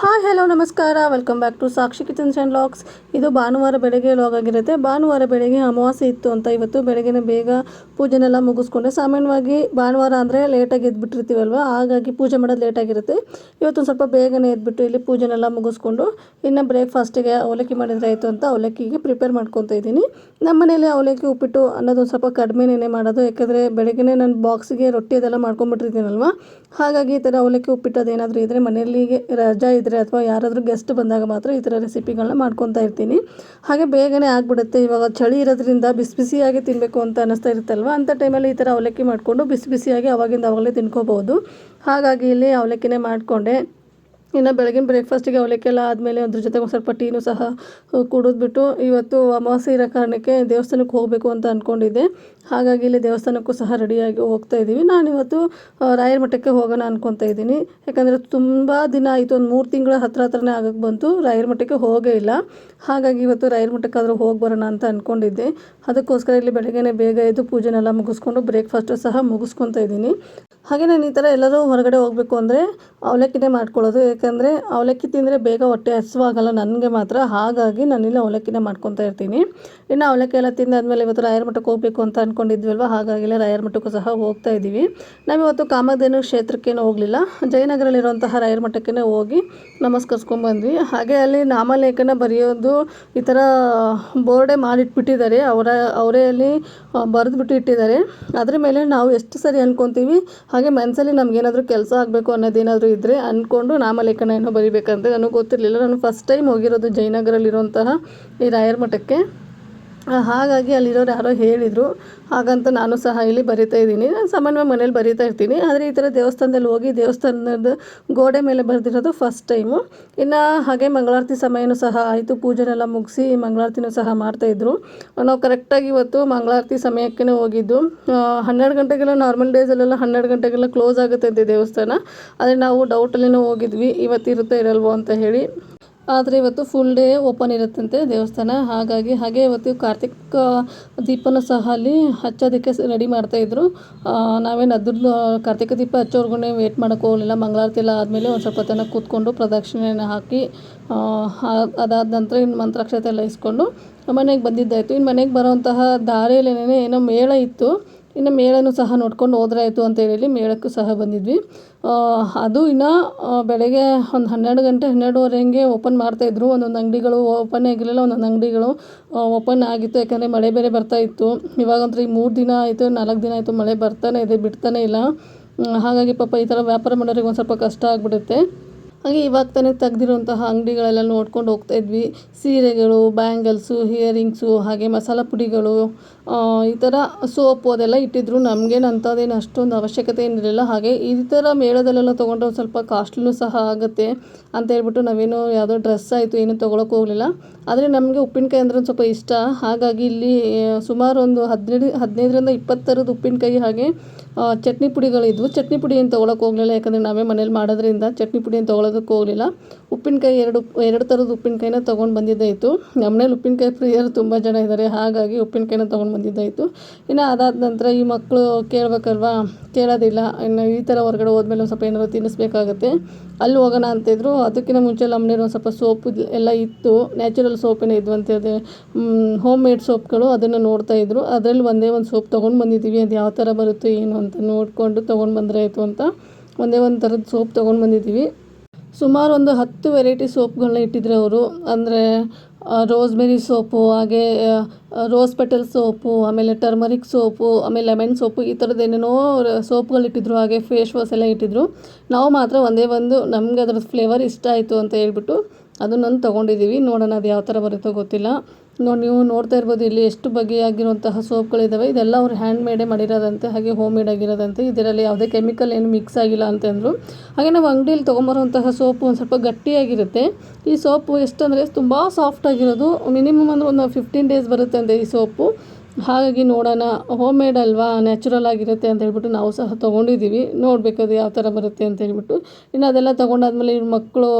Hi hello ನಮಸ್ಕಾರ. Welcome back to Sakshi kitchen and vlogs ಇದು ಭಾನುವಾರ ಬೆಳಗ್ಗೆ ಲಾಗ್ ಆಗಿರುತ್ತೆ. ಭಾನುವಾರ ಬೆಳಗ್ಗೆ ಅಮಾವಾಸ್ಯೆ ಇತ್ತು ಅಂತ ಇವತ್ತು ಬೆಳಗ್ಗೆನೇ ಬೇಗ ಪೂಜೆನೆಲ್ಲ ಮುಗಿಸ್ಕೊಂಡೆ. ಸಾಮಾನ್ಯವಾಗಿ ಭಾನುವಾರ ಅಂದರೆ ಲೇಟಾಗಿ ಎದ್ಬಿಟ್ಟಿರ್ತೀವಲ್ವ? ಹಾಗಾಗಿ ಪೂಜೆ ಮಾಡೋದು ಲೇಟಾಗಿರುತ್ತೆ ಇವತ್ತು ಸ್ವಲ್ಪ ಬೇಗನೆ ಎದ್ಬಿಟ್ಟು ಇಲ್ಲಿ ಪೂಜೆನೆಲ್ಲ ಮುಗಿಸ್ಕೊಂಡು ಇನ್ನು ಬ್ರೇಕ್ಫಾಸ್ಟಿಗೆ ಅವಲಕ್ಕಿ ಮಾಡಿದರೆ ಆಯಿತು ಅಂತ ಅವಲಕ್ಕಿಗೆ ಪ್ರಿಪೇರ್ ಮಾಡ್ಕೊತಾ ಇದ್ದೀನಿ. ನಮ್ಮ ಮನೇಲಿ ಅವಲಕ್ಕಿ, ಉಪ್ಪಿಟ್ಟು ಅನ್ನೋದು ಸ್ವಲ್ಪ ಕಡಿಮೆನೇ ಮಾಡೋದು. ಯಾಕಂದರೆ ಬೆಳಗ್ಗೆ ನಾನು ಬಾಕ್ಸಿಗೆ ರೊಟ್ಟಿ ಅದೆಲ್ಲ ಮಾಡ್ಕೊಂಬಿಟ್ಟಿರ್ತೀನಲ್ವ ಹಾಗಾಗಿ ಈ ಥರ ಅವಲಕ್ಕಿ, ಉಪ್ಪಿಟ್ಟು ಅದೇನಾದರೂ ಇದ್ದರೆ ಮನೆಯಲ್ಲಿಗೆ ರಜಾ ಇದ್ದರೆ ಅಥವಾ ಯಾರಾದರೂ ಗೆಸ್ಟ್ ಬಂದಾಗ ಮಾತ್ರ ಈ ಥರ ರೆಸಿಪಿಗಳನ್ನ ಮಾಡ್ಕೊತಾ ಇರ್ತೀನಿ. ಹಾಗೆ ಬೇಗನೆ ಆಗಿಬಿಡುತ್ತೆ. ಇವಾಗ ಚಳಿ ಇರೋದ್ರಿಂದ ಬಿಸಿ ಬಿಸಿಯಾಗಿ ತಿನ್ನಬೇಕು ಅಂತ ಅನ್ನಿಸ್ತಾ ಇರುತ್ತಲ್ವ? ಅಂಥ ಟೈಮಲ್ಲಿ ಈ ಥರ ಅವಲಕ್ಕಿ ಮಾಡಿಕೊಂಡು ಬಿಸಿ ಬಿಸಿಯಾಗಿ ಅವಾಗಿಂದ ಅವಾಗಲೇ ತಿನ್ಕೋಬೋದು ಹಾಗಾಗಿ ಇಲ್ಲಿ ಅವಲಕ್ಕಿನೇ ಮಾಡಿಕೊಂಡೆ. ಇನ್ನು ಬೆಳಗಿನ ಬ್ರೇಕ್ಫಾಸ್ಟಿಗೆ ಅವಲಕ್ಕಿ ಎಲ್ಲ ಆದಮೇಲೆ ಅದ್ರ ಜೊತೆಗೆ ಒಂದು ಸ್ವಲ್ಪ ಟೀನು ಸಹ ಕುಡಿದ್ಬಿಟ್ಟು ಇವತ್ತು ಅಮಾವಾಸ್ಯೆ ಇರೋ ಕಾರಣಕ್ಕೆ ದೇವಸ್ಥಾನಕ್ಕೆ ಹೋಗಬೇಕು ಅಂತ ಅಂದ್ಕೊಂಡಿದ್ದೆ ಹಾಗಾಗಿ ಇಲ್ಲಿ ದೇವಸ್ಥಾನಕ್ಕೂ ಸಹ ರೆಡಿಯಾಗಿ ಹೋಗ್ತಾ ಇದ್ದೀವಿ. ನಾನು ಇವತ್ತು ಆ, ರಾಯರ ಮಠಕ್ಕೆ ಹೋಗೋಣ ಅನ್ಕೊತಾ ಇದ್ದೀನಿ. ಯಾಕಂದರೆ ತುಂಬ ದಿನ ಆಯಿತು ಒಂದು ಮೂರು ತಿಂಗಳ ಹತ್ರ ಹತ್ರನೇ ಆಗಕ್ಕೆ ಬಂತು. ರಾಯರ ಮಠಕ್ಕೆ ಹೋಗೇ ಇಲ್ಲ. ಹಾಗಾಗಿ ಇವತ್ತು ರಾಯರ ಮಠಕ್ಕಾದರೂ ಹೋಗಿ ಬರೋಣ ಅಂತ ಅಂದ್ಕೊಂಡಿದ್ದೆ ಅದಕ್ಕೋಸ್ಕರ ಇಲ್ಲಿ ಬೆಳಗ್ಗೆನೇ ಬೇಗ ಎದ್ದು ಪೂಜೆನೆಲ್ಲ ಮುಗಿಸ್ಕೊಂಡು ಬ್ರೇಕ್ಫಾಸ್ಟು ಸಹ ಮುಗಿಸ್ಕೊತಾ ಇದ್ದೀನಿ. ಹಾಗೆ ನಾನು ಈ ಥರ ಎಲ್ಲರೂ ಹೊರಗಡೆ ಹೋಗಬೇಕು ಅಂದರೆ ಅವಲಕ್ಕಿನೇ ಮಾಡ್ಕೊಳ್ಳೋದು. ಯಾಕಂದರೆ ಅವಲಕ್ಕಿ ತಿಂದರೆ ಬೇಗ ಹೊಟ್ಟೆ ಹಸುವಾಗಲ್ಲ ನನಗೆ ಮಾತ್ರ. ಹಾಗಾಗಿ ನಾನಿಲ್ಲಿ ಅವಲಕ್ಕಿನೇ ಮಾಡ್ಕೊತಾ ಇರ್ತೀನಿ. ಇನ್ನು ಅವಲಕ್ಕಿ ಎಲ್ಲ ತಿಂದಾದ್ಮೇಲೆ ಇವತ್ತು ರಾಯರ ಮಠಕ್ಕೆ ಹೋಗಬೇಕು ಅಂತ ಅಂದ್ಕೊಂಡಿದ್ವಲ್ವ ಹಾಗಾಗಿ ರಾಯರ್ ಮಠಕ್ಕೂ ಸಹ ಹೋಗ್ತಾ ಇದ್ದೀವಿ. ನಾವಿವತ್ತು ಕಾಮಧೇನು ಕ್ಷೇತ್ರಕ್ಕೇನು ಹೋಗಲಿಲ್ಲ. ಜಯನಗರಲ್ಲಿರುವಂತಹ ರಾಯರ ಮಠಕ್ಕೇ ಹೋಗಿ ನಮಸ್ಕರಿಸ್ಕೊಂಡ್ಬಂದ್ವಿ. ಹಾಗೆ ಅಲ್ಲಿ ನಾಮಲೇಖನ ಬರೆಯೋದು ಈ ಥರ ಬೋರ್ಡೇ ಮಾಡಿಟ್ಬಿಟ್ಟಿದ್ದಾರೆ. ಅವರ, ಅವರೇ ಅಲ್ಲಿ ಬರೆದ್ಬಿಟ್ಟು ಇಟ್ಟಿದ್ದಾರೆ. ಅದ್ರ ಮೇಲೆ ನಾವು ಎಷ್ಟು ಸರಿ ಅಂದ್ಕೊತೀವಿ ಹಾಗೆ ಮನಸ್ಸಲ್ಲಿ ನಮಗೇನಾದರೂ ಕೆಲಸ ಆಗಬೇಕು ಅನ್ನೋದೇನಾದರೂ ಇದ್ದರೆ ಅಂದ್ಕೊಂಡು ನಾಮಲೇಖನ ಏನೋ ಬರಿಬೇಕಂತ ನನಗೆ ಗೊತ್ತಿರಲಿಲ್ಲ. ನಾನು ಫಸ್ಟ್ ಟೈಮ್ ಹೋಗಿರೋದು ಜಯನಗರಲ್ಲಿರುವಂತಹ ಈ ರಾಯರ್ ಮಠಕ್ಕೆ. ಹಾಗಾಗಿ ಅಲ್ಲಿರೋರು ಯಾರೋ ಹೇಳಿದರು. ಹಾಗಂತ ನಾನು ಸಹ ಇಲ್ಲಿ ಬರಿತಾ ಇದ್ದೀನಿ. ನಾನು ಸಾಮಾನ್ಯವಾಗಿ ಮನೇಲಿ ಬರಿತಾ ಇರ್ತೀನಿ. ಆದರೆ ಈ ಥರ ದೇವಸ್ಥಾನದಲ್ಲಿ ಹೋಗಿ ದೇವಸ್ಥಾನದ ಗೋಡೆ ಮೇಲೆ ಬರೆದಿರೋದು ಫಸ್ಟ್ ಟೈಮು ಇನ್ನು ಹಾಗೆ ಮಂಗಳಾರತಿ ಸಮಯನೂ ಸಹ ಆಯಿತು. ಪೂಜೆನೆಲ್ಲ ಮುಗಿಸಿ ಮಂಗಳಾರತಿನೂ ಸಹ ಮಾಡ್ತಾಯಿದ್ರು ನಾವು ಕರೆಕ್ಟಾಗಿ ಇವತ್ತು ಮಂಗಳಾರತಿ ಸಮಯಕ್ಕೇ ಹೋಗಿದ್ದು. ಹನ್ನೆರಡು ಗಂಟೆಗೆಲ್ಲ ನಾರ್ಮಲ್ ಡೇಸಲ್ಲೆಲ್ಲ ಹನ್ನೆರಡು ಗಂಟೆಗೆಲ್ಲ ಕ್ಲೋಸ್ ಆಗುತ್ತೆ ಅಂತೆ ದೇವಸ್ಥಾನ. ಆದರೆ ನಾವು ಡೌಟಲ್ಲಿನೂ ಹೋಗಿದ್ವಿ. ಇವತ್ತು ಇರುತ್ತೆ ಇರಲ್ವೋ ಅಂತ ಹೇಳಿ. ಆದರೆ ಇವತ್ತು ಫುಲ್ ಡೇ ಓಪನ್ ಇರುತ್ತಂತೆ ದೇವಸ್ಥಾನ. ಹಾಗಾಗಿ ಹಾಗೆ ಇವತ್ತು ಕಾರ್ತಿಕ್ ದೀಪನೂ ಸಹ ಅಲ್ಲಿ ಹಚ್ಚೋದಕ್ಕೆ ರೆಡಿ ಮಾಡ್ತಾಯಿದ್ರು ನಾವೇನು ಅದ್ರದ್ದು ಕಾರ್ತಿಕ ದೀಪ ಹಚ್ಚೋರ್ಗು ವೇಟ್ ಮಾಡೋಕ್ಕೆ ಹೋಗಲಿಲ್ಲ. ಮಂಗಳಾರತಿ ಎಲ್ಲ ಆದಮೇಲೆ ಒಂದು ಸ್ವಲ್ಪ ತನಕ ಕೂತ್ಕೊಂಡು ಪ್ರದಕ್ಷಿಣೆನ ಹಾಕಿ ಅದಾದ ನಂತರ ಇನ್ನು ಮಂತ್ರಾಕ್ಷತೆ ಎಲ್ಲ ಇಸ್ಕೊಂಡು ಮನೆಗೆ ಬಂದಿದ್ದಾಯಿತು. ಇನ್ನು ಮನೆಗೆ ಬರೋಂತಹ ದಾರಿಯಲ್ಲೇನೇ ಏನೋ ಮೇಳ ಇತ್ತು. ಇನ್ನು ಮೇಳನೂ ಸಹ ನೋಡ್ಕೊಂಡು ಹೋದ್ರಾಯ್ತು ಅಂತ ಹೇಳಿ ಮೇಳಕ್ಕೂ ಸಹ ಬಂದಿದ್ವಿ. ಅದು ಇನ್ನು ಬೆಳಗ್ಗೆ ಒಂದು ಹನ್ನೆರಡು ಗಂಟೆ, ಹನ್ನೆರಡುವರೆ ಹಂಗೆ ಓಪನ್ ಮಾಡ್ತಾಯಿದ್ರು ಒಂದೊಂದು ಅಂಗಡಿಗಳು ಓಪನ್ ಆಗಿರಲಿಲ್ಲ, ಒಂದೊಂದು ಅಂಗಡಿಗಳು ಓಪನ್ ಆಗಿತ್ತು. ಯಾಕಂದರೆ ಮಳೆ ಬೇರೆ ಬರ್ತಾ ಇತ್ತು. ಇವಾಗಂತೂ ಈಗ ಮೂರು ದಿನ ಆಯಿತು, ನಾಲ್ಕು ದಿನ ಆಯಿತು ಮಳೆ ಬರ್ತಾನೆ ಇದೆ, ಬಿಡ್ತಾನೆ ಇಲ್ಲ. ಹಾಗಾಗಿ ಪಾಪ ಈ ಥರ ವ್ಯಾಪಾರ ಮಾಡೋರಿಗೆ ಒಂದು ಸ್ವಲ್ಪ ಕಷ್ಟ ಆಗಿಬಿಡುತ್ತೆ. ಹಾಗೆ ಇವಾಗ ತಾನೇ ತೆಗ್ದಿರುವಂತಹ ಅಂಗಡಿಗಳೆಲ್ಲ ನೋಡ್ಕೊಂಡು ಹೋಗ್ತಾ ಇದ್ವಿ. ಸೀರೆಗಳು, ಬ್ಯಾಂಗಲ್ಸು ಹಿಯರಿಂಗ್ಸು ಹಾಗೆ ಮಸಾಲ ಪುಡಿಗಳು ಈ ಥರ ಸೋಪು ಅದೆಲ್ಲ ಇಟ್ಟಿದ್ರು. ನಮಗೇನು ಅಂಥದ್ದೇನು ಅಷ್ಟೊಂದು ಅವಶ್ಯಕತೆ ಏನಿರಲಿಲ್ಲ. ಹಾಗೆ ಈ ಥರ ಮೇಳದಲ್ಲೆಲ್ಲ ತೊಗೊಂಡ್ರೆ ಒಂದು ಸ್ವಲ್ಪ ಕಾಸ್ಟ್ಲೂ ಸಹ ಆಗುತ್ತೆ ಅಂತ ಹೇಳ್ಬಿಟ್ಟು ನಾವೇನು ಯಾವುದೋ ಡ್ರೆಸ್ ಆಯಿತು, ಏನು ತೊಗೊಳಕ್ಕೆ ಹೋಗಲಿಲ್ಲ. ಆದರೆ ನಮಗೆ ಉಪ್ಪಿನಕಾಯಿ ಅಂದ್ರೆ ಸ್ವಲ್ಪ ಇಷ್ಟ. ಹಾಗಾಗಿ ಇಲ್ಲಿ ಸುಮಾರು ಒಂದು ಹದಿನೈದು, ಹದಿನೈದರಿಂದ ಇಪ್ಪತ್ತು ಉಪ್ಪಿನಕಾಯಿ ಹಾಗೆ ಚಟ್ನಿ ಪುಡಿಗಳಿದ್ವು. ಚಟ್ನಿ ಪುಡಿ ಏನು ತೊಗೊಳಕ್ಕೆ ಹೋಗಲಿಲ್ಲ. ಯಾಕಂದರೆ ನಾವೇ ಮನೇಲಿ ಮಾಡೋದ್ರಿಂದ ಚಟ್ನಿ ಪುಡಿ ಏನು ತೊಗೊಳೋದಕ್ಕೆ ಹೋಗಲಿಲ್ಲ. ಉಪ್ಪಿನಕಾಯಿ ಎರಡು ಎರಡು ಥರದ ಉಪ್ಪಿನಕಾಯಿನ ತೊಗೊಂಡು ಬಂದಿದ್ದಾಯಿತು. ನಮ್ಮನೇಲಿ ಉಪ್ಪಿನಕಾಯಿ ಪ್ರಿಯರು ತುಂಬ ಜನ ಇದ್ದಾರೆ ಹಾಗಾಗಿ ಉಪ್ಪಿನಕಾಯಿನ ತೊಗೊಂಡು ಬಂದಿದ್ದಾಯಿತು. ಇನ್ನು ಅದಾದ ನಂತರ ಈ ಮಕ್ಕಳು ಕೇಳಬೇಕಲ್ವಾ? ಕೇಳೋದಿಲ್ಲ. ಇನ್ನು ಈ ಥರ ಹೊರಗಡೆ ಹೋದ್ಮೇಲೆ ಒಂದು ಸ್ವಲ್ಪ ಏನಾದ್ರು ತಿನ್ನಿಸ್ಬೇಕಾಗತ್ತೆ. ಅಲ್ಲಿ ಹೋಗೋಣ ಅಂತಿದ್ರು ಅದಕ್ಕಿಂತ ಮುಂಚೆ ನಮ್ಮನೇಲಿ ಒಂದು ಸ್ವಲ್ಪ ಸೋಪು ಎಲ್ಲ ಇತ್ತು. ನ್ಯಾಚುರಲ್ ಸೋಪೇನೇ ಇದ್ವು ಅಂತ ಹೋಮ್ ಮೇಡ್ ಸೋಪ್ಗಳು ಅದನ್ನು ನೋಡ್ತಾ ಇದ್ರು. ಅದರಲ್ಲಿ ಒಂದೇ ಒಂದು ಸೋಪ್ ತೊಗೊಂಡು ಬಂದಿದ್ದೀವಿ. ಅದು ಯಾವ ಥರ ಬರುತ್ತೆ ಏನು ಅಂತ ನೋಡಿಕೊಂಡು ತೊಗೊಂಡು ಬಂದರೆ ಆಯಿತು ಅಂತ. ಒಂದೇ ಒಂದು ಥರದ ಸೋಪ್ ತೊಗೊಂಡು ಬಂದಿದ್ದೀವಿ. ಸುಮಾರು ಒಂದು ಹತ್ತು ವೆರೈಟಿ ಸೋಪ್ಗಳನ್ನ ಇಟ್ಟಿದ್ರು ಅವರು. ಅಂದರೆ ರೋಸ್ಮೆರಿ ಸೋಪು, ಹಾಗೆ ರೋಸ್ ಪೆಟಲ್ ಸೋಪು, ಆಮೇಲೆ ಟರ್ಮರಿಕ್ ಸೋಪು, ಆಮೇಲೆ ಲೆಮನ್ ಸೋಪು, ಈ ಥರದ್ದು ಏನೇನೋ ಸೋಪ್ಗಳು ಇಟ್ಟಿದ್ರು. ಹಾಗೆ ಫೇಸ್ ವಾಶ್ ಎಲ್ಲ ಇಟ್ಟಿದ್ರು. ನಾವು ಮಾತ್ರ ಒಂದೇ ಒಂದು ನಮ್ಗೆ ಅದ್ರದ್ದು ಫ್ಲೇವರ್ ಇಷ್ಟ ಆಯಿತು ಅಂತ ಹೇಳ್ಬಿಟ್ಟು ಅದನ್ನೊಂದು ತೊಗೊಂಡಿದ್ದೀವಿ. ನೋಡೋಣ ಅದು ಯಾವ ಥರ ಬರುತ್ತೋ ಗೊತ್ತಿಲ್ಲ. ನೋಡಿ, ನೀವು ನೋಡ್ತಾ ಇರ್ಬೋದು, ಇಲ್ಲಿ ಎಷ್ಟು ಬಗೆಯಾಗಿರುವಂತಹ ಸೋಪ್ಗಳಿದ್ದಾವೆ ಇದೆಲ್ಲ ಅವ್ರು ಹ್ಯಾಂಡ್ ಮೇಡೇ ಮಾಡಿರೋದಂತೆ, ಹಾಗೆ ಹೋಮ್ ಮೇಡ್ ಆಗಿರೋದಂತೆ. ಇದರಲ್ಲಿ ಯಾವುದೇ ಕೆಮಿಕಲ್ ಏನು ಮಿಕ್ಸ್ ಆಗಿಲ್ಲ ಅಂತಂದರು ಹಾಗೆ ನಾವು ಅಂಗಡಿಯಲ್ಲಿ ತೊಗೊಂಬರುವಂತಹ ಸೋಪು ಒಂದು ಸ್ವಲ್ಪ ಗಟ್ಟಿಯಾಗಿರುತ್ತೆ. ಈ ಸೋಪು ಎಷ್ಟಂದರೆ, ತುಂಬ ಸಾಫ್ಟ್ ಆಗಿರೋದು. ಮಿನಿಮಮ್ ಅಂದರೆ ಒಂದು ಫಿಫ್ಟೀನ್ ಡೇಸ್ ಬರುತ್ತೆ ಅಂತೆ ಈ ಸೋಪು. ಹಾಗಾಗಿ ನೋಡೋಣ ಹೋಮ್ ಮೇಡ್ ಅಲ್ವಾ ನ್ಯಾಚುರಲ್ ಆಗಿರುತ್ತೆ ಅಂತ ಹೇಳ್ಬಿಟ್ಟು ನಾವು ಸಹ ತೊಗೊಂಡಿದ್ದೀವಿ. ನೋಡಬೇಕು ಅದು ಯಾವ ಥರ ಬರುತ್ತೆ ಅಂತ ಹೇಳ್ಬಿಟ್ಟು. ಇನ್ನು ಅದೆಲ್ಲ ತೊಗೊಂಡಾದ್ಮೇಲೆ ಇವ್ರ ಮಕ್ಕಳು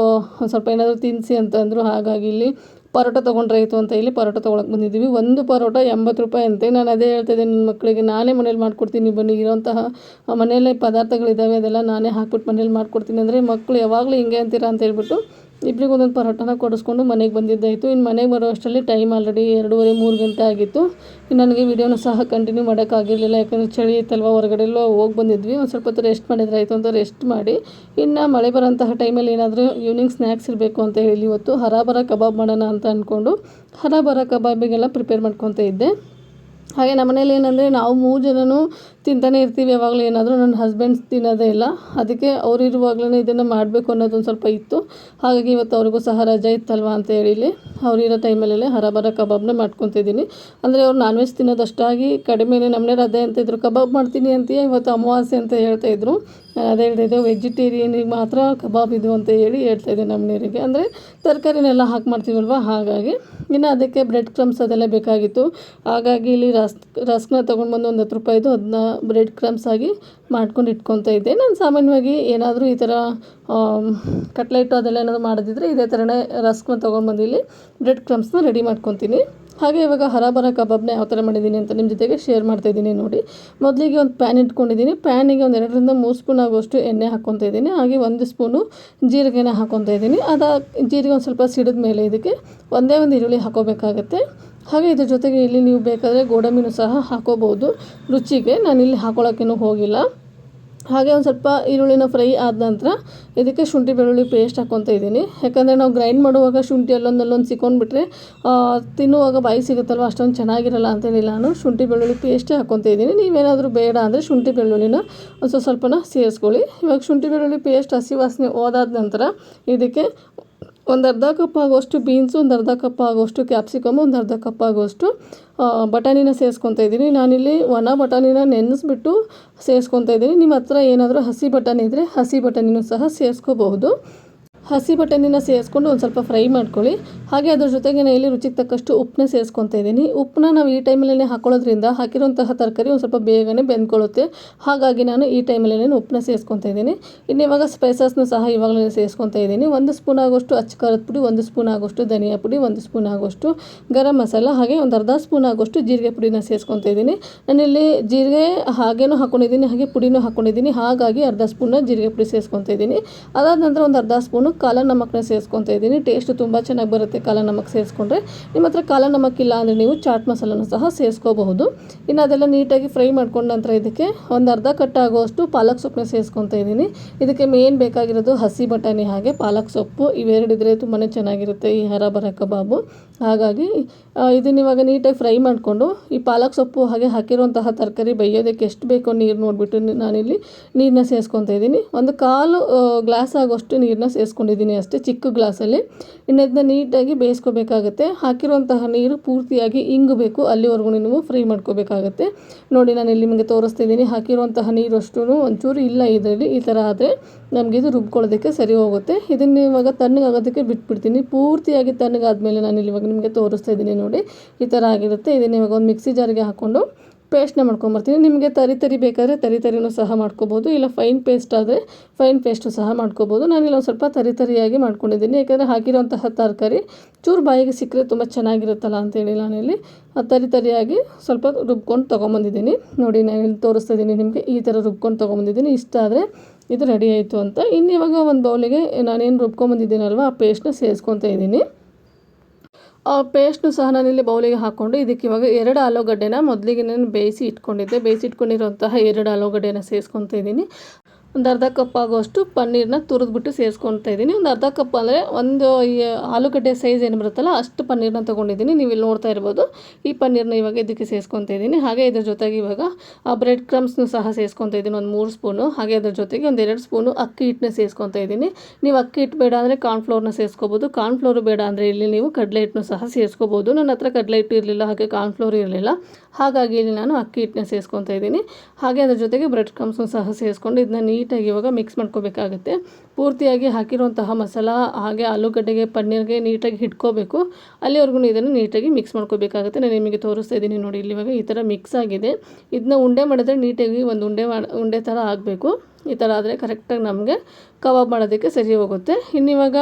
ಸ್ವಲ್ಪ ಏನಾದರೂ ತಿನ್ನಿಸಿ ಅಂತಂದರು ಹಾಗಾಗಿ ಇಲ್ಲಿ ಪರೋಟ ತೊಗೊಂಡ್ರೆ ಆಯಿತು ಅಂತ ಹೇಳಿ ಪರೋಟ ತೊಗೊಳಕ್ಕೆ ಬಂದಿದ್ದೀವಿ. ಒಂದು ಪರೋಟ ಎಂಬತ್ತು ರೂಪಾಯಿ ಅಂತೆ. ನಾನು ಅದೇ ಹೇಳ್ತಿದ್ದೆ ನಿಮ್ಮ ಮಕ್ಕಳಿಗೆ, ನಾನೇ ಮನೇಲಿ ಮಾಡ್ಕೊಡ್ತೀನಿ, ಬನ್ನಿ, ಇರೋಂತಹ ಮನೆಯಲ್ಲೇ ಪದಾರ್ಥಗಳಿದ್ದಾವೆ, ಅದೆಲ್ಲ ನಾನೇ ಹಾಕ್ಬಿಟ್ಟು ಮನೇಲಿ ಮಾಡ್ಕೊಡ್ತೀನಿ. ಅಂದರೆ ಮಕ್ಕಳು ಯಾವಾಗಲೂ ಹಿಂಗೆ ಅಂತೀರಾ ಅಂತ ಹೇಳ್ಬಿಟ್ಟು ಇಬ್ಬರಿಗೂ ಒಂದೊಂದು ಪರೋಟನ ಕೊಡಿಸ್ಕೊಂಡು ಮನೆಗೆ ಬಂದಿದ್ದಾಯಿತು. ಇನ್ನು ಮನೆಗೆ ಬರೋ ಅಷ್ಟರಲ್ಲಿ ಟೈಮ್ ಆಲ್ರೆಡಿ ಎರಡೂವರೆ ಮೂರು ಗಂಟೆ ಆಗಿತ್ತು. ಇನ್ನು ನನಗೆ ವಿಡಿಯೋನ ಸಹ ಕಂಟಿನ್ಯೂ ಮಾಡೋಕ್ಕಾಗಿರಲಿಲ್ಲ, ಯಾಕಂದರೆ ಚಳಿ ಇತ್ತಲ್ವ, ಹೊರಗಡೆಲ್ಲೋ ಹೋಗಿ ಬಂದಿದ್ವಿ. ಒಂದು ಸ್ವಲ್ಪ ಹೊತ್ತು ರೆಸ್ಟ್ ಮಾಡಿದ್ರೆ ಆಯಿತು ಅಂತ ರೆಸ್ಟ್ ಮಾಡಿ. ಇನ್ನು ಮಳೆ ಬರೋಂತಹ ಟೈಮಲ್ಲಿ ಏನಾದರೂ ಈವ್ನಿಂಗ್ ಸ್ನ್ಯಾಕ್ಸ್ ಇರಬೇಕು ಅಂತ ಹೇಳಿ ಇವತ್ತು ಹರಾಬರ ಕಬಾಬ್ ಮಾಡೋಣ ಅಂತ ಅಂದ್ಕೊಂಡು ಹರಾಬರ ಕಬಾಬಿಗೆಲ್ಲ ಪ್ರಿಪೇರ್ ಮಾಡ್ಕೊತ ಇದ್ದೆ. ಹಾಗೆ ನಮ್ಮ ಮನೇಲಿ ಏನಂದರೆ ನಾವು ಮೂರು ಜನನೂ ತಿಂತಾನೆ ಇರ್ತೀವಿ, ಯಾವಾಗಲೂ ಏನಾದರೂ ನನ್ನ ಹಸ್ಬೆಂಡ್ಸ್ ತಿನ್ನೋದೇ ಇಲ್ಲ. ಅದಕ್ಕೆ ಅವ್ರು ಇರುವಾಗಲೇ ಇದನ್ನು ಮಾಡಬೇಕು ಅನ್ನೋದೊಂದು ಸ್ವಲ್ಪ ಇತ್ತು. ಹಾಗಾಗಿ ಇವತ್ತು ಅವ್ರಿಗೂ ಸಹ ರಜೆ ಇತ್ತಲ್ವ ಅಂತ ಹೇಳಿ ಅವ್ರಿರೋ ಟೈಮಲ್ಲೇ ಹರಬರ ಕಬಾಬ್ನ ಮಾಡ್ಕೊತಿದ್ದೀನಿ. ಅಂದರೆ ಅವ್ರು ನಾನ್ ವೆಜ್ ತಿನ್ನೋದಷ್ಟಾಗಿ ಕಡಿಮೆನೇ ನಮ್ಮನೆ ರಜೆ ಅಂತಿದ್ರು ಕಬಾಬ್ ಮಾಡ್ತೀನಿ ಅಂತೀಯ? ಇವತ್ತು ಅಮಾವಾಸ್ಯೆ ಅಂತ ಹೇಳ್ತಾಯಿದ್ರು ನಾನು ಅದೇ ಹೇಳ್ತಾಯಿದ್ದೆ ವೆಜಿಟೇರಿಯನಿಗೆ ಮಾತ್ರ ಕಬಾಬ್ ಇದು ಅಂತ ಹೇಳಿ ಹೇಳ್ತಾಯಿದ್ದೆ ನಮ್ಮ ನೀರಿಗೆ. ಅಂದರೆ ತರಕಾರಿನೆಲ್ಲ ಹಾಕಿ ಮಾಡ್ತೀವಲ್ವ ಹಾಗಾಗಿ. ಇನ್ನು ಅದಕ್ಕೆ ಬ್ರೆಡ್ ಕ್ರಮ್ಸ್ ಅದೆಲ್ಲ ಬೇಕಾಗಿತ್ತು. ಹಾಗಾಗಿ ಇಲ್ಲಿ ರಸ್ಕ್ ರಸ್ಕ್ನ ತೊಗೊಂಡು ಬಂದು ಒಂದು ಹತ್ತು ರೂಪಾಯಿದು ಅದನ್ನ ಬ್ರೆಡ್ ಕ್ರಮ್ಸ್ ಆಗಿ ಮಾಡ್ಕೊಂಡು ಇಟ್ಕೊತಾ ಇದ್ದೆ. ನಾನು ಸಾಮಾನ್ಯವಾಗಿ ಏನಾದರೂ ಈ ಥರ ಕಟ್ಲೆಟು ಅದೆಲ್ಲ ಏನಾದರೂ ಮಾಡೋದಿದ್ರೆ ಇದೇ ಥರನೇ ರಸ್ಕ್ನ ತೊಗೊಂಡ್ಬಂದು ಇಲ್ಲಿ ಬ್ರೆಡ್ ಕ್ರಮ್ಸ್ನ ರೆಡಿ ಮಾಡ್ಕೊತೀನಿ. ಹಾಗೆ ಇವಾಗ ಹರಾಬರ ಕಬಾಬ್ನ ಯಾವ ಥರ ಮಾಡಿದ್ದೀನಿ ಅಂತ ನಿಮ್ಮ ಜೊತೆಗೆ ಶೇರ್ ಮಾಡ್ತಾಯಿದ್ದೀನಿ ನೋಡಿ. ಮೊದಲಿಗೆ ಒಂದು ಪ್ಯಾನ್ ಇಟ್ಕೊಂಡಿದ್ದೀನಿ. ಪ್ಯಾನಿಗೆ ಒಂದು ಎರಡರಿಂದ ಮೂರು ಸ್ಪೂನ್ ಆಗುವಷ್ಟು ಎಣ್ಣೆ ಹಾಕ್ಕೊತಾ ಇದ್ದೀನಿ. ಹಾಗೆ ಒಂದು ಸ್ಪೂನು ಜೀರಿಗೆನ ಹಾಕ್ಕೊತಾ ಇದ್ದೀನಿ. ಅದು ಜೀರಿಗೆ ಒಂದು ಸ್ವಲ್ಪ ಸಿಡಿದ ಮೇಲೆ ಇದಕ್ಕೆ ಒಂದೇ ಒಂದು ಈರುಳ್ಳಿ ಹಾಕೋಬೇಕಾಗತ್ತೆ. ಹಾಗೆ ಇದ್ರ ಜೊತೆಗೆ ಇಲ್ಲಿ ನೀವು ಬೇಕಾದರೆ ಗೋಡಂಬಿನೂ ಸಹ ಹಾಕೋಬೋದು ರುಚಿಗೆ ನಾನಿಲ್ಲಿ ಹಾಕೊಳ್ಳೋಕ್ಕೇನು ಹೋಗಿಲ್ಲ. ಹಾಗೆ ಒಂದು ಸ್ವಲ್ಪ ಈರುಳ್ಳಿನ ಫ್ರೈ ಆದ ನಂತರ ಇದಕ್ಕೆ ಶುಂಠಿ, ಬೆಳ್ಳುಳ್ಳಿ ಪೇಸ್ಟ್ ಹಾಕ್ಕೊತ ಇದ್ದೀನಿ. ಯಾಕಂದರೆ ನಾವು ಗ್ರೈಂಡ್ ಮಾಡುವಾಗ ಶುಂಠಿ ಅಲ್ಲೊಂದಲ್ಲೊಂದು ಸಿಕ್ಕೊಂಡ್ಬಿಟ್ರೆ ತಿನ್ನುವಾಗ ಬಾಯಿ ಸಿಗುತ್ತಲ್ವ, ಅಷ್ಟೊಂದು ಚೆನ್ನಾಗಿರಲ್ಲ ಅಂತೇಳಿ ನಾನು ಶುಂಠಿ, ಬೆಳ್ಳುಳ್ಳಿ ಪೇಸ್ಟೇ ಹಾಕ್ಕೊತ ಇದ್ದೀನಿ. ನೀವೇನಾದರೂ ಬೇಡ ಅಂದರೆ ಶುಂಠಿ, ಬೆಳ್ಳುಳ್ಳಿನ ಒಂದು ಸ್ವಲ್ಪ ಸ್ವಲ್ಪನ ಸೇರಿಸ್ಕೊಳ್ಳಿ. ಇವಾಗ ಶುಂಠಿ, ಬೆಳ್ಳುಳ್ಳಿ ಪೇಸ್ಟ್ ಹಸಿ ವಾಸನೆ ಹೋದಾದ ನಂತರ ಇದಕ್ಕೆ ಒಂದು ಅರ್ಧ ಕಪ್ ಆಗುವಷ್ಟು ಬೀನ್ಸು ಒಂದು ಅರ್ಧ ಕಪ್ ಆಗೋಷ್ಟು ಕ್ಯಾಪ್ಸಿಕಮ್ ಒಂದು ಅರ್ಧ ಕಪ್ ಆಗೋಷ್ಟು ಬಟಾಣಿನ ಸೇರಿಸ್ಕೊತಾ ಇದ್ದೀನಿ. ನಾನಿಲ್ಲಿ ಒಣ ಬಟಾಣಿನ ನೆನೆಸ್ಬಿಟ್ಟು ಸೇರಿಸ್ಕೊತಾ ಇದ್ದೀನಿ. ನಿಮ್ಮ ಹತ್ರ ಏನಾದರೂ ಹಸಿ ಬಟಾಣಿ ಇದ್ದರೆ ಹಸಿ ಬಟಾಣಿನೂ ಸಹ ಸೇರಿಸ್ಕೋಬಹುದು. ಹಸಿ ಬಟಾಣಿನ ಸೇರಿಸ್ಕೊಂಡು ಒಂದು ಸ್ವಲ್ಪ ಫ್ರೈ ಮಾಡ್ಕೊಳ್ಳಿ. ಹಾಗೆ ಅದ್ರ ಜೊತೆಗೆ ಇಲ್ಲಿ ರುಚಿಗೆ ತಕ್ಕಷ್ಟು ಉಪ್ಪನ್ನ ಸೇರಿಸ್ಕೊತಾ ಇದ್ದೀನಿ. ಉಪ್ಪನ್ನ ನಾವು ಈ ಟೈಮಲ್ಲೇ ಹಾಕೊಳ್ಳೋದ್ರಿಂದ ಹಾಕಿರುವಂತಹ ತರಕಾರಿ ಒಂದು ಸ್ವಲ್ಪ ಬೇಗನೆ ಬೆಂದ್ಕೊಳ್ಳುತ್ತೆ. ಹಾಗಾಗಿ ನಾನು ಈ ಟೈಮಲ್ಲೇ ಉಪ್ಪನ್ನ ಸೇರಿಸ್ಕೊತಾ ಇದ್ದೀನಿ. ಇನ್ನು ಇವಾಗ ಸ್ಪೈಸಸ್ನ ಸಹ ಇವಾಗಲೇ ಸೇರಿಸ್ಕೊತಾ ಇದ್ದೀನಿ. ಒಂದು ಸ್ಪೂನ್ ಆಗೋಷ್ಟು ಅಚ್ಚ ಖಾರದ ಪುಡಿ, ಒಂದು ಸ್ಪೂನ್ ಆಗೋಷ್ಟು ಧನಿಯಾ ಪುಡಿ, ಒಂದು ಸ್ಪೂನ್ ಆಗೋಷ್ಟು ಗರಂ ಮಸಾಲ, ಹಾಗೆ ಒಂದು ಅರ್ಧ ಸ್ಪೂನ್ ಆಗೋಷ್ಟು ಜೀರಿಗೆ ಪುಡಿನ ಸೇರಿಸ್ಕೊತಾ ಇದ್ದೀನಿ. ನಾನಿಲ್ಲಿ ಜೀರಿಗೆ ಹಾಗೇನೂ ಹಾಕ್ಕೊಂಡಿದ್ದೀನಿ ಹಾಗೆ ಪುಡಿನೂ ಹಾಕ್ಕೊಂಡಿದ್ದೀನಿ ಹಾಗಾಗಿ ಅರ್ಧ ಸ್ಪೂನ ಜೀರಿಗೆ ಪುಡಿ ಸೇರಿಸ್ಕೊತಾ ಇದ್ದೀನಿ. ಅದಾದ ನಂತರ ಒಂದು ಅರ್ಧ ಸ್ಪೂನು ಕಾಲ ನಮಕ್ನ ಸೇರಿಸ್ಕೊತಾ ಇದ್ದೀನಿ. ಟೇಸ್ಟ್ ತುಂಬ ಚೆನ್ನಾಗಿ ಬರುತ್ತೆ ಕಾಲ ನಮಕ್ ಸೇರಿಸ್ಕೊಂಡ್ರೆ. ನಿಮ್ಮ ಹತ್ರ ಕಾಲ ನಮಕ್ ಇಲ್ಲ ಅಂದರೆ ನೀವು ಚಾಟ್ ಮಸಾಲನ ಸಹ ಸೇರಿಸ್ಕೋಬಹುದು. ಇನ್ನು ಅದೆಲ್ಲ ನೀಟಾಗಿ ಫ್ರೈ ಮಾಡ್ಕೊಂಡ ನಂತರ ಇದಕ್ಕೆ ಒಂದು ಅರ್ಧ ಕಟ್ ಆಗುವಷ್ಟು ಪಾಲಕ್ ಸೊಪ್ಪನ್ನ ಸೇರಿಸ್ಕೊತಾ ಇದ್ದೀನಿ. ಇದಕ್ಕೆ ಮೇನ್ ಬೇಕಾಗಿರೋದು ಹಸಿ ಬಟಾಣಿ ಹಾಗೆ ಪಾಲಕ್ ಸೊಪ್ಪು. ಇವೆರಡಿದ್ರೆ ತುಂಬಾ ಚೆನ್ನಾಗಿರುತ್ತೆ ಈ ಹರ ಬರ ಕಬಾಬು. ಹಾಗಾಗಿ ಇದನ್ನ ಇವಾಗ ನೀಟಾಗಿ ಫ್ರೈ ಮಾಡಿಕೊಂಡು ಈ ಪಾಲಕ್ ಸೊಪ್ಪು ಹಾಗೆ ಹಾಕಿರುವಂತಹ ತರಕಾರಿ ಬೇಯೋದಕ್ಕೆ ಎಷ್ಟು ಬೇಕೋ ನೀರು ನೋಡಿಬಿಟ್ಟು ನಾನಿಲ್ಲಿ ನೀರನ್ನ ಸೇರಿಸ್ಕೊತಾ ಇದ್ದೀನಿ. ಒಂದು ಕಾಲು ಗ್ಲಾಸ್ ಆಗೋಷ್ಟು ನೀರನ್ನ ಸೇರಿಸ್ಕೊಂಡಿದ್ದೀನಿ ಅಷ್ಟೇ, ಚಿಕ್ಕ ಗ್ಲಾಸಲ್ಲಿ. ಇನ್ನು ಇದನ್ನ ನೀಟಾಗಿ ಬೇಯಿಸ್ಕೋಬೇಕಾಗತ್ತೆ. ಹಾಕಿರುವಂತಹ ನೀರು ಪೂರ್ತಿಯಾಗಿ ಇಂಗಬೇಕು. ಅಲ್ಲಿವರೆಗೂ ನೀವು ಫ್ರೈ ಮಾಡ್ಕೋಬೇಕಾಗತ್ತೆ. ನೋಡಿ, ನಾನು ಇಲ್ಲಿ ನಿಮಗೆ ತೋರಿಸ್ತಿದ್ದೀನಿ. ಹಾಕಿರುವಂತಹ ನೀರು ಅಷ್ಟು ಒಂಚೂರು ಇಲ್ಲ ಇದರಲ್ಲಿ, ಈ ಥರ ಆದರೆ ನಮಗೆ ಇದು ರುಬ್ಕೊಳ್ಳೋದಕ್ಕೆ ಸರಿ ಹೋಗುತ್ತೆ. ಇದನ್ನು ಇವಾಗ ತಣ್ಣಗಾಗೋದಕ್ಕೆ ಬಿಟ್ಬಿಡ್ತೀನಿ. ಪೂರ್ತಿಯಾಗಿ ತಣ್ಣಗಾದ್ಮೇಲೆ ನಾನು ಇಲ್ಲಿ ಇವಾಗ ನಿಮಗೆ ತೋರಿಸ್ತಾ ಇದ್ದೀನಿ ನೋಡಿ. ಈ ಥರ ಆಗಿರುತ್ತೆ. ಇದನ್ನು ಇವಾಗ ಒಂದು ಮಿಕ್ಸಿ ಜಾರಿಗೆ ಹಾಕ್ಕೊಂಡು ಪೇಸ್ಟ್ನ ಮಾಡ್ಕೊಂಬರ್ತೀನಿ. ನಿಮಗೆ ತರಿ ತರಿ ಬೇಕಾದರೆ ತರಿ ತರಿನೂ ಸಹ ಮಾಡ್ಕೋಬೋದು. ಇಲ್ಲ ಫೈನ್ ಪೇಸ್ಟ್ ಆದರೆ ಫೈನ್ ಪೇಸ್ಟು ಸಹ ಮಾಡ್ಕೋಬೋದು. ನಾನಿಲ್ಲ ಒಂದು ಸ್ವಲ್ಪ ತರಿ ತರಿಯಾಗಿ ಮಾಡ್ಕೊಂಡಿದ್ದೀನಿ. ಯಾಕಂದರೆ ಹಾಕಿರೋಂತಹ ತರಕಾರಿ ಚೂರು ಬಾಯಿಗೆ ಸಿಕ್ಕರೆ ತುಂಬ ಚೆನ್ನಾಗಿರುತ್ತಲ್ಲ ಅಂತೇಳಿ ನಾನಿಲ್ಲಿ ತರಿ ತರಿಯಾಗಿ ಸ್ವಲ್ಪ ರುಬ್ಕೊಂಡು ತೊಗೊಂಬಂದಿದ್ದೀನಿ. ನೋಡಿ ನಾನು ಇಲ್ಲಿ ತೋರಿಸ್ತಾ ಇದ್ದೀನಿ ನಿಮಗೆ ಈ ಥರ ರುಬ್ಕೊಂಡು ತೊಗೊಂಬಂದಿದ್ದೀನಿ. ಇಷ್ಟ ಆದರೆ ಇದು ರೆಡಿ ಆಯಿತು ಅಂತ. ಇನ್ನು ಇವಾಗ ಒಂದು ಬೌಲಿಗೆ ನಾನೇನು ರುಬ್ಕೊಂಬಂದಿದ್ದೀನಲ್ವ, ಆ ಪೇಸ್ಟ್ನ ಸೇರಿಸ್ಕೊತಾ ಇದ್ದೀನಿ. ಆ ಪೇಸ್ಟ್ನು ಸಹ ನಾನಿಲ್ಲಿ ಬೌಲಿಗೆ ಹಾಕ್ಕೊಂಡು ಇದಕ್ಕೆ ಇವಾಗ ಎರಡು ಆಲೂಗಡ್ಡೆನ ಮೊದಲಿಗೆ ನಾನು ಬೇಯಿಸಿ ಇಟ್ಕೊಂಡಿದ್ದೆ. ಬೇಯಿಸಿ ಇಟ್ಕೊಂಡಿರುವಂತಹ ಎರಡು ಆಲೂಗಡ್ಡೆನ ಸೇರಿಸ್ಕೊತಾ ಇದ್ದೀನಿ. ಒಂದು ಅರ್ಧ ಕಪ್ ಆಗೋಷ್ಟು ಪನ್ನೀರನ್ನ ತುರಿದ್ಬಿಟ್ಟು ಸೇರಿಸ್ಕೊತಾ ಇದ್ದೀನಿ. ಒಂದು ಅರ್ಧ ಕಪ್ ಅಂದರೆ ಒಂದು ಈ ಆಲೂಗಡ್ಡೆ ಸೈಜ್ ಏನು ಬರುತ್ತಲ್ಲ, ಅಷ್ಟು ಪನ್ನೀರನ್ನ ತೊಗೊಂಡಿದ್ದೀನಿ. ನೀವು ಇಲ್ಲಿ ನೋಡ್ತಾ ಇರ್ಬೋದು, ಈ ಪನ್ನೀರನ್ನ ಇವಾಗ ಇದಕ್ಕೆ ಸೇರಿಸ್ಕೊತಾ ಇದ್ದೀನಿ. ಹಾಗೆ ಇದ್ರ ಜೊತೆಗೆ ಇವಾಗ ಆ ಬ್ರೆಡ್ ಕ್ರಮ್ಸ್ನು ಸಹ ಸೇರಿಸ್ಕೊತಾ ಇದ್ದೀನಿ. ಒಂದು ಮೂರು ಸ್ಪೂನು ಹಾಗೆ ಅದ್ರ ಜೊತೆಗೆ ಒಂದು ಎರಡು ಸ್ಪೂನು ಅಕ್ಕಿ ಹಿಟ್ಟನ್ನ ಸೇರಿಸ್ಕೊತಾ ಇದ್ದೀನಿ. ನೀವು ಅಕ್ಕಿ ಹಿಟ್ಟು ಬೇಡ ಅಂದರೆ ಕಾರ್ನ್ಫ್ಲೋರ್ನ ಸೇರಿಸ್ಕೋಬೋದು. ಕಾರ್ನ್ಫ್ಲೋರು ಬೇಡ ಅಂದರೆ ಇಲ್ಲಿ ನೀವು ಕಡಲೆ ಹಿಟ್ಟನ್ನು ಸಹ ಸೇರಿಸ್ಕೋಬೋದು. ನನ್ನ ಹತ್ರ ಕಡಲೆ ಹಿಟ್ಟು ಇರಲಿಲ್ಲ, ಹಾಗೆ ಕಾರ್ನ್ಫ್ಲೋರ್ ಇರಲಿಲ್ಲ. ಹಾಗಾಗಿ ಇಲ್ಲಿ ನಾನು ಅಕ್ಕಿ ಹಿಟ್ಟನ್ನ ಸೇರಿಸ್ಕೊತಾ ಇದ್ದೀನಿ. ಹಾಗೆ ಅದ್ರ ಜೊತೆಗೆ ಬ್ರೆಡ್ ಕ್ರಮ್ಸ್ನು ಸಹ ಸೇರಿಸ್ಕೊಂಡು ಇದನ್ನ ನೀಟಾಗಿ ಇವಾಗ ಮಿಕ್ಸ್ ಮಾಡ್ಕೋಬೇಕಾಗುತ್ತೆ. ಪೂರ್ತಿಯಾಗಿ ಹಾಕಿರುವಂತಹ ಮಸಾಲ ಹಾಗೆ ಆಲೂಗಡ್ಡೆಗೆ, ಪನ್ನೀರ್ಗೆ ನೀಟಾಗಿ ಹಿಡ್ಕೋಬೇಕು ಅಲ್ಲಿವರೆಗೂ ಇದನ್ನು ನೀಟಾಗಿ ಮಿಕ್ಸ್ ಮಾಡ್ಕೋಬೇಕಾಗುತ್ತೆ. ನಾನು ನಿಮಗೆ ತೋರಿಸ್ತಾ ಇದ್ದೀನಿ ನೋಡಿ, ಇಲ್ಲಿ ಇವಾಗ ಈ ಥರ ಮಿಕ್ಸ್ ಆಗಿದೆ. ಇದನ್ನ ಉಂಡೆ ಮಾಡಿದ್ರೆ ನೀಟಾಗಿ ಒಂದು ಉಂಡೆ ಉಂಡೆ ಥರ ಆಗಬೇಕು. ಈ ಥರ ಆದರೆ ಕರೆಕ್ಟಾಗಿ ನಮಗೆ ಕಬಾಬ್ ಮಾಡೋದಕ್ಕೆ ಸರಿ ಹೋಗುತ್ತೆ. ಇನ್ನಿವಾಗ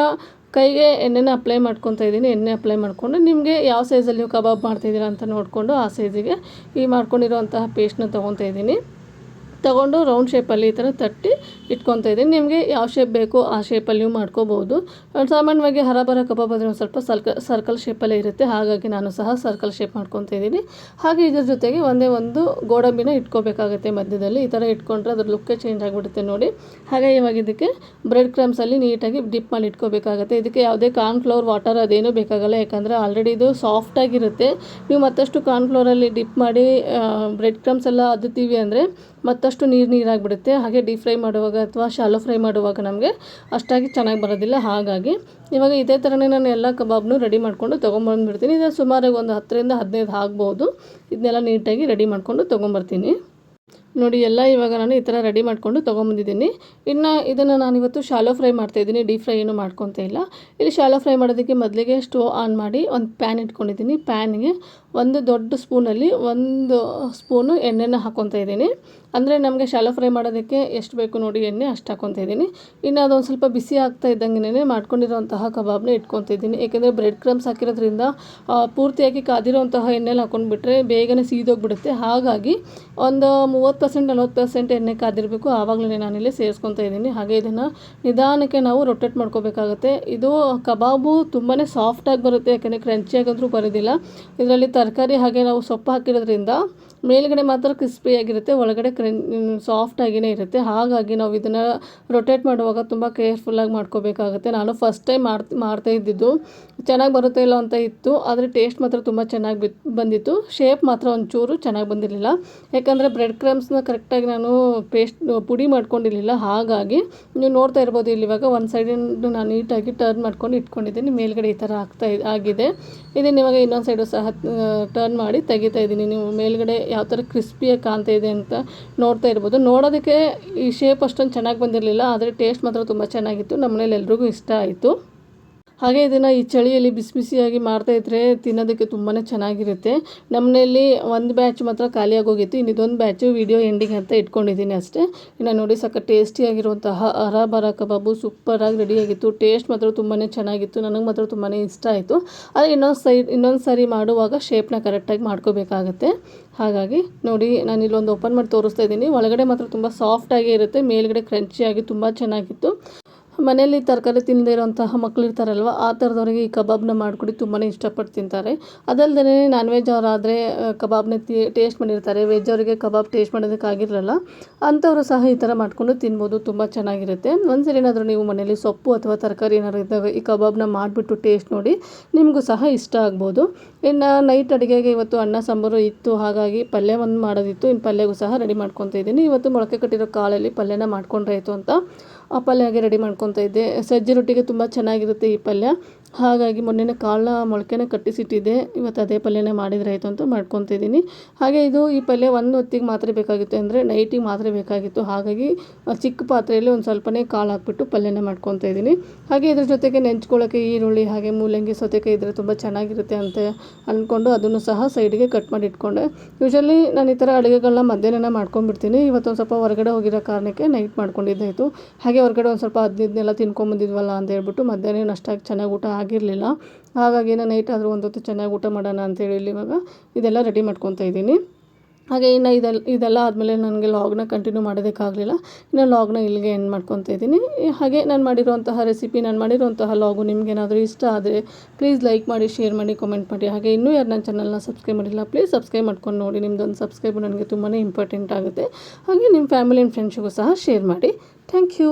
ಕೈಗೆ ಎಣ್ಣೆನ ಅಪ್ಲೈ ಮಾಡ್ಕೊತಾ ಇದ್ದೀನಿ. ಎಣ್ಣೆ ಅಪ್ಲೈ ಮಾಡಿಕೊಂಡು ನಿಮಗೆ ಯಾವ ಸೈಜಲ್ಲಿ ನೀವು ಕಬಾಬ್ ಮಾಡ್ತಿದ್ದೀರಾ ಅಂತ ನೋಡಿಕೊಂಡು ಆ ಸೈಜಿಗೆ ಈ ಮಾಡ್ಕೊಂಡಿರೋಂತಹ ಪೇಸ್ಟ್ನ ತೊಗೊತಾ ಇದ್ದೀನಿ. ತಗೊಂಡು ರೌಂಡ್ ಶೇಪಲ್ಲಿ ಈ ಥರ ತಟ್ಟಿ ಇಟ್ಕೊತಾ ಇದ್ದೀನಿ. ನಿಮಗೆ ಯಾವ ಶೇಪ್ ಬೇಕೋ ಆ ಶೇಪಲ್ಲಿ ನೀವು ಮಾಡ್ಕೋಬೋದು. ಸಾಮಾನ್ಯವಾಗಿ ಹರಬರ ಕಬಾಬ್ ಅಂದರೆ ಒಂದು ಸ್ವಲ್ಪ ಸರ್ಕ ಸರ್ಕಲ್ ಶೇಪಲ್ಲೇ ಇರುತ್ತೆ. ಹಾಗಾಗಿ ನಾನು ಸಹ ಸರ್ಕಲ್ ಶೇಪ್ ಮಾಡ್ಕೊತಾ ಇದ್ದೀನಿ. ಹಾಗೆ ಇದ್ರ ಜೊತೆಗೆ ಒಂದೇ ಒಂದು ಗೋಡಂಬಿನ ಇಟ್ಕೋಬೇಕಾಗುತ್ತೆ ಮಧ್ಯದಲ್ಲಿ. ಈ ಥರ ಇಟ್ಕೊಂಡ್ರೆ ಅದ್ರ ಲುಕ್ಕೇ ಚೇಂಜ್ ಆಗಿಬಿಡುತ್ತೆ ನೋಡಿ. ಹಾಗೆ ಇವಾಗ ಇದಕ್ಕೆ ಬ್ರೆಡ್ ಕ್ರಮ್ಸಲ್ಲಿ ನೀಟಾಗಿ ಡಿಪ್ ಮಾಡಿ ಇಟ್ಕೋಬೇಕಾಗುತ್ತೆ. ಇದಕ್ಕೆ ಯಾವುದೇ ಕಾರ್ನ್ಫ್ಲವರ್ ವಾಟರ್ ಅದೇನೂ ಬೇಕಾಗಲ್ಲ. ಯಾಕಂದರೆ ಆಲ್ರೆಡಿ ಇದು ಸಾಫ್ಟಾಗಿರುತ್ತೆ ನೀವು ಮತ್ತಷ್ಟು ಕಾರ್ನ್ಫ್ಲವರಲ್ಲಿ ಡಿಪ್ ಮಾಡಿ ಬ್ರೆಡ್ ಕ್ರಮ್ಸ್ ಎಲ್ಲ ಅದ್ದುತ್ತೀವಿ ಅಂದರೆ ಮತ್ತಷ್ಟು ನೀರು ನೀರಾಗಿಬಿಡುತ್ತೆ. ಹಾಗೆ ಡೀಪ್ ಫ್ರೈ ಮಾಡುವಾಗ ಅಥವಾ ಶಾಲೋ ಫ್ರೈ ಮಾಡುವಾಗ ನಮಗೆ ಅಷ್ಟಾಗಿ ಚೆನ್ನಾಗಿ ಬರೋದಿಲ್ಲ. ಹಾಗಾಗಿ ಇವಾಗ ಇದೇ ಥರನೇ ನಾನು ಎಲ್ಲ ಕಬಾಬ್ನು ರೆಡಿ ಮಾಡಿಕೊಂಡು ತೊಗೊಂಬಂದುಬಿಡ್ತೀನಿ. ಇದು ಸುಮಾರಾಗಿ ಒಂದು ಹತ್ತರಿಂದ ಹದಿನೈದು ಆಗ್ಬೋದು. ಇದನ್ನೆಲ್ಲ ನೀಟಾಗಿ ರೆಡಿ ಮಾಡಿಕೊಂಡು ತೊಗೊಂಬರ್ತೀನಿ. ನೋಡಿ, ಎಲ್ಲ ಇವಾಗ ನಾನು ಈ ಥರ ರೆಡಿ ಮಾಡಿಕೊಂಡು ತೊಗೊಂಬಂದಿದ್ದೀನಿ. ಇನ್ನು ಇದನ್ನು ನಾನು ಇವತ್ತು ಶಾಲೋ ಫ್ರೈ ಮಾಡ್ತಾಯಿದ್ದೀನಿ ಡೀಪ್ ಫ್ರೈ ಏನು ಮಾಡ್ಕೊತ ಇಲ್ಲ. ಇಲ್ಲಿ ಶಾಲೋ ಫ್ರೈ ಮಾಡೋದಕ್ಕೆ ಮೊದಲಿಗೆ ಸ್ಟೋವ್ ಆನ್ ಮಾಡಿ ಒಂದು ಪ್ಯಾನ್ ಇಟ್ಕೊಂಡಿದ್ದೀನಿ. ಪ್ಯಾನಿಗೆ ಒಂದು ದೊಡ್ಡ ಸ್ಪೂನಲ್ಲಿ ಒಂದು ಸ್ಪೂನು ಎಣ್ಣೆನ ಹಾಕ್ಕೊತಾ ಇದ್ದೀನಿ. ಅಂದರೆ ನಮಗೆ ಶಾಲೋ ಫ್ರೈ ಮಾಡೋದಕ್ಕೆ ಎಷ್ಟು ಬೇಕು ನೋಡಿ ಎಣ್ಣೆ ಅಷ್ಟು ಹಾಕ್ಕೊತಾ ಇದ್ದೀನಿ. ಇನ್ನು ಅದೊಂದು ಸ್ವಲ್ಪ ಬಿಸಿ ಆಗ್ತಾ ಇದ್ದಂಗೆನೇ ಮಾಡ್ಕೊಂಡಿರೋಂತಹ ಕಬಾಬ್ನ ಇಟ್ಕೊತಿದ್ದೀನಿ ಏಕೆಂದರೆ ಬ್ರೆಡ್ ಕ್ರಮ್ಸ್ ಹಾಕಿರೋದ್ರಿಂದ ಪೂರ್ತಿಯಾಗಿ ಕಾದಿರೋಂತಹ ಎಣ್ಣೆಲಿ ಹಾಕ್ಕೊಂಡ್ಬಿಟ್ರೆ ಬೇಗನೆ ಸೀದೋಗಿಬಿಡುತ್ತೆ. ಹಾಗಾಗಿ ಒಂದು ಮೂವತ್ತು ಪರ್ಸೆಂಟ್ ನಲ್ವತ್ತು ಪರ್ಸೆಂಟ್ ಎಣ್ಣೆ ಕಾದಿರಬೇಕು. ಆವಾಗಲೇ ಇಲ್ಲಿ ಸೇರಿಸ್ಕೊತಾ ಇದ್ದೀನಿ. ಹಾಗೆ ಇದನ್ನು ನಿಧಾನಕ್ಕೆ ನಾವು ರೊಟೇಟ್ ಮಾಡ್ಕೋಬೇಕಾಗುತ್ತೆ. ಇದು ಕಬಾಬು ತುಂಬಾ ಸಾಫ್ಟಾಗಿ ಬರುತ್ತೆ, ಯಾಕೆಂದರೆ ಕ್ರಂಚಿಯಾಗಂತೂ ಬರೋದಿಲ್ಲ. ಇದರಲ್ಲಿ ತರಕಾರಿ ಹಾಗೆ ನಾವು ಸೊಪ್ಪು ಹಾಕಿರೋದ್ರಿಂದ ಮೇಲ್ಗಡೆ ಮಾತ್ರ ಕ್ರಿಸ್ಪಿಯಾಗಿರುತ್ತೆ ಒಳಗಡೆ ಕ್ರನ್ ಸಾಫ್ಟಾಗಿಯೇ ಇರುತ್ತೆ. ಹಾಗಾಗಿ ನಾವು ಇದನ್ನು ರೊಟೇಟ್ ಮಾಡುವಾಗ ತುಂಬ ಕೇರ್ಫುಲ್ಲಾಗಿ ಮಾಡ್ಕೋಬೇಕಾಗುತ್ತೆ. ನಾನು ಫಸ್ಟ್ ಟೈಮ್ ಮಾಡ್ತಾ ಇದ್ದಿದ್ದು. ಚೆನ್ನಾಗಿ ಬರುತ್ತೆ ಇಲ್ಲ ಅಂತ ಇತ್ತು, ಆದರೆ ಟೇಸ್ಟ್ ಮಾತ್ರ ತುಂಬ ಚೆನ್ನಾಗಿ ಬಿತ್, ಬಂದಿತ್ತು. ಶೇಪ್ ಮಾತ್ರ ಒಂಚೂರು ಚೆನ್ನಾಗಿ ಬಂದಿರಲಿಲ್ಲ. ಯಾಕಂದರೆ ಬ್ರೆಡ್ ಕ್ರಮ್ಸ್ನ ಕರೆಕ್ಟಾಗಿ ನಾನು ಪೇಸ್ಟ್ ಪುಡಿ ಮಾಡ್ಕೊಂಡಿರಲಿಲ್ಲ, ಹಾಗಾಗಿ ನೀವು ನೋಡ್ತಾ ಇರ್ಬೋದು ಇಲ್ಲಿ ಇವಾಗ ಒಂದು ಸೈಡಿಂದು ನಾನು ನೀಟಾಗಿ ಟರ್ನ್ ಮಾಡ್ಕೊಂಡು ಇಟ್ಕೊಂಡಿದ್ದೀನಿ. ಮೇಲ್ಗಡೆ ಈ ಥರ ಆಗ್ತಾ ಆಗಿದೆ. ಇದನ್ನು ಇವಾಗ ಇನ್ನೊಂದು ಸೈಡು ಸಹ ಟರ್ನ್ ಮಾಡಿ ತೆಗಿತಾ ಇದ್ದೀನಿ. ನೀವು ಮೇಲ್ಗಡೆ ಯಾವ ಥರ ಕ್ರಿಸ್ಪಿಯಾಗಿ ಕಾಣ್ತಾ ಇದೆ ಅಂತ ನೋಡ್ತಾ ಇರ್ಬೋದು. ನೋಡೋದಕ್ಕೆ ಈ ಶೇಪ್ ಅಷ್ಟೊಂದು ಚೆನ್ನಾಗಿ ಬಂದಿರಲಿಲ್ಲ, ಆದರೆ ಟೇಸ್ಟ್ ಮಾತ್ರ ತುಂಬ ಚೆನ್ನಾಗಿತ್ತು. ನಮ್ಮ ಮನೇಲಿ ಎಲ್ರಿಗೂ ಇಷ್ಟ ಆಯಿತು. ಹಾಗೆ ಇದನ್ನು ಈ ಚಳಿಯಲ್ಲಿ ಬಿಸಿ ಬಿಸಿಯಾಗಿ ಮಾಡ್ತಾಯಿದ್ರೆ ತಿನ್ನೋದಕ್ಕೆ ತುಂಬಾ ಚೆನ್ನಾಗಿರುತ್ತೆ. ನಮ್ಮನೇಲಿ ಒಂದು ಬ್ಯಾಚ್ ಮಾತ್ರ ಖಾಲಿಯಾಗೋಗಿತ್ತು. ಇನ್ನು ಇದೊಂದು ಬ್ಯಾಚು ವಿಡಿಯೋ ಎಂಡಿಂಗ್ ಅಂತ ಇಟ್ಕೊಂಡಿದ್ದೀನಿ ಅಷ್ಟೇ. ಇನ್ನು ನೋಡಿ ಸಕ್ಕ ಟೇಸ್ಟಿಯಾಗಿರುವಂತಹ ಅರಾಬರ ಕಬಾಬು ಸೂಪರಾಗಿ ರೆಡಿಯಾಗಿತ್ತು ಟೇಸ್ಟ್ ಮಾತ್ರ ತುಂಬಾ ಚೆನ್ನಾಗಿತ್ತು. ನನಗೆ ಮಾತ್ರ ತುಂಬಾ ಇಷ್ಟ ಆಯಿತು. ಆದರೆ ಇನ್ನೊಂದು ಸೈಡ್ ಇನ್ನೊಂದು ಸಾರಿ ಮಾಡುವಾಗ ಶೇಪ್ನ ಕರೆಕ್ಟಾಗಿ ಮಾಡ್ಕೋಬೇಕಾಗತ್ತೆ. ಹಾಗಾಗಿ ನೋಡಿ ನಾನು ಇಲ್ಲೊಂದು ಓಪನ್ ಮಾಡಿ ತೋರಿಸ್ತಾ ಇದ್ದೀನಿ. ಒಳಗಡೆ ಮಾತ್ರ ತುಂಬ ಸಾಫ್ಟಾಗೇ ಇರುತ್ತೆ. ಮೇಲ್ಗಡೆ ಕ್ರಂಚಿಯಾಗಿ ತುಂಬ ಚೆನ್ನಾಗಿತ್ತು. ಮನೆಯಲ್ಲಿ ತರಕಾರಿ ತಿನ್ನದೇ ಇರೋಂತಹ ಮಕ್ಕಳು ಇರ್ತಾರಲ್ವ, ಆ ಥರದವ್ರಿಗೆ ಈ ಕಬಾಬ್ನ ಮಾಡಿಕೊಡಿ ತುಂಬಾ ಇಷ್ಟಪಟ್ಟು ತಿಂತಾರೆ. ಅದಲ್ಲದೆ ನಾನ್ ವೆಜ್ ಅವರಾದರೆ ಕಬಾಬ್ನ ಟೇಸ್ಟ್ ಮಾಡಿರ್ತಾರೆ. ವೆಜ್ ಅವರಿಗೆ ಕಬಾಬ್ ಟೇಸ್ಟ್ ಮಾಡೋದಕ್ಕಾಗಿರಲ್ಲ ಅಂಥವರು ಸಹ ಈ ಥರ ಮಾಡಿಕೊಂಡು ತಿನ್ಬೋದು, ತುಂಬ ಚೆನ್ನಾಗಿರುತ್ತೆ. ಒಂದ್ಸರಿ ಏನಾದರೂ ನೀವು ಮನೇಲಿ ಸೊಪ್ಪು ಅಥವಾ ತರಕಾರಿ ಏನಾದ್ರು ಇದ್ದಾಗ ಈ ಕಬಾಬ್ನ ಮಾಡಿಬಿಟ್ಟು ಟೇಸ್ಟ್ ನೋಡಿ, ನಿಮಗೂ ಸಹ ಇಷ್ಟ ಆಗ್ಬೋದು. ಇನ್ನು ನೈಟ್ ಅಡುಗೆಗೆ ಇವತ್ತು ಅನ್ನ, ಸಾಂಬಾರು ಇತ್ತು, ಹಾಗಾಗಿ ಪಲ್ಯ ಒಂದು ಮಾಡೋದಿತ್ತು. ಇನ್ನು ಪಲ್ಯಗೂ ಸಹ ರೆಡಿ ಮಾಡ್ಕೊತಾ ಇದ್ದೀನಿ. ಇವತ್ತು ಮೊಳಕೆ ಕಟ್ಟಿರೋ ಕಾಳಲ್ಲಿ ಪಲ್ಯನ ಮಾಡ್ಕೊಂಡ್ರೆ ಆಯಿತು ಅಂತ. ಆ ಪಲ್ಯ ಹಾಗೆ ರೆಡಿ ಮಾಡ್ಕೊತಾ ಇದ್ದೆ. ಸಜ್ಜೆ ರೊಟ್ಟಿಗೆ ತುಂಬ ಚೆನ್ನಾಗಿರುತ್ತೆ ಈ ಪಲ್ಯ. ಹಾಗಾಗಿ ಮೊನ್ನೆನೇ ಕಾಳನ್ನ ಮೊಳಕೆನ ಕಟ್ಟಿಸಿಟ್ಟಿದ್ದೆ ಇವತ್ತು ಅದೇ ಪಲ್ಯನೇ ಮಾಡಿದರೆ ಆಯಿತು ಅಂತ ಮಾಡ್ಕೊತಿದ್ದೀನಿ ಹಾಗೆ ಇದು ಈ ಪಲ್ಯ ಒಂದು ಹೊತ್ತಿಗೆ ಮಾತ್ರ ಬೇಕಾಗಿತ್ತು ಅಂದರೆ ನೈಟಿಗೆ ಮಾತ್ರ ಬೇಕಾಗಿತ್ತು. ಹಾಗಾಗಿ ಚಿಕ್ಕ ಪಾತ್ರೆಯಲ್ಲಿ ಒಂದು ಸ್ವಲ್ಪನೇ ಕಾಳು ಹಾಕ್ಬಿಟ್ಟು ಪಲ್ಯನ ಮಾಡ್ಕೊತಾ ಇದ್ದೀನಿ. ಹಾಗೆ ಇದ್ರ ಜೊತೆಗೆ ನೆಂಚ್ಕೊಳ್ಳೋಕ್ಕೆ ಈರುಳ್ಳಿ, ಹಾಗೆ ಮೂಲಂಗಿ, ಸೌತೆಕಾಯಿ ಇದ್ದರೆ ತುಂಬ ಚೆನ್ನಾಗಿರುತ್ತೆ ಅಂತ ಅಂದ್ಕೊಂಡು ಅದನ್ನು ಸಹ ಸೈಡ್ಗೆ ಕಟ್ ಮಾಡಿ ಇಟ್ಕೊಂಡೆ. ಯೂಶಲಿ ನಾನು ಈ ಥರ ಅಡುಗೆಗಳನ್ನ ಮಧ್ಯಾಹ್ನ ಮಾಡ್ಕೊಂಡ್ಬಿಡ್ತೀನಿ. ಇವತ್ತೊಂದು ಸ್ವಲ್ಪ ಹೊರಗಡೆ ಹೋಗಿರೋ ಕಾರಣಕ್ಕೆ ನೈಟ್ ಮಾಡ್ಕೊಂಡಿದ್ದಾಯಿತು. ಹಾಗೆ ಹೊರಗಡೆ ಒಂದು ಸ್ವಲ್ಪ ಹದಿನೈದನ್ನೆಲ್ಲ ತಿನ್ಕೊಂಬಂದಿದ್ವಲ್ಲ ಅಂತ ಹೇಳ್ಬಿಟ್ಟು ಮಧ್ಯಾಹ್ನ ಅಷ್ಟಾಗಿ ಚೆನ್ನಾಗಿ ಊಟ ಆಗಿರಲಿಲ್ಲ. ಹಾಗಾಗಿ ನಾನು ನೈಟ್ ಆದರೂ ಒಂದೊತ್ತು ಚೆನ್ನಾಗಿ ಊಟ ಮಾಡೋಣ ಅಂತೇಳಿ ಇಲ್ಲಿ ಇವಾಗ ಇದೆಲ್ಲ ರೆಡಿ ಮಾಡ್ಕೊತಾ ಇದ್ದೀನಿ. ಹಾಗೆ ಇನ್ನು ಇದೆಲ್ಲ ಇದೆಲ್ಲ ಆದಮೇಲೆ ನನಗೆ ಲಾಗ್ನ ಕಂಟಿನ್ಯೂ ಮಾಡೋದಕ್ಕಾಗಲಿಲ್ಲ. ಇನ್ನು ಲಾಗ್ನ ಇಲ್ಲಿಗೆ ಎಂಡ್ ಮಾಡ್ಕೊತಾ ಇದ್ದೀನಿ. ಹಾಗೆ ನಾನು ಮಾಡಿರುವಂತಹ ರೆಸಿಪಿ ನಾನು ಮಾಡಿರುವಂತಹ ಲಾಗು ನಿಮಗೇನಾದರೂ ಇಷ್ಟ ಆದರೆ ಪ್ಲೀಸ್ ಲೈಕ್ ಮಾಡಿ ಶೇರ್ ಮಾಡಿ ಕಾಮೆಂಟ್ ಮಾಡಿ. ಹಾಗೆ ಇನ್ನೂ ಯಾರು ನನ್ನ ಚಾನಲ್ನ ಸಬ್ಸ್ಕ್ರೈಬ್ ಮಾಡಿಲ್ಲ ಪ್ಲೀಸ್ ಸಬ್ಸ್ಕ್ರೈಬ್ ಮಾಡ್ಕೊಂಡು ನೋಡಿ. ನಿಮ್ಮದೊಂದು ಸಬ್ಸ್ಕ್ರೈಬ್ ನನಗೆ ತುಂಬಾ ಇಂಪಾರ್ಟೆಂಟ್ ಆಗುತ್ತೆ. ಹಾಗೆ ನಿಮ್ಮ ಫ್ಯಾಮಿಲಿ ಆ್ಯಂಡ್ ಫ್ರೆಂಡ್ಸಿಗೂ ಸಹ ಶೇರ್ ಮಾಡಿ. Thank you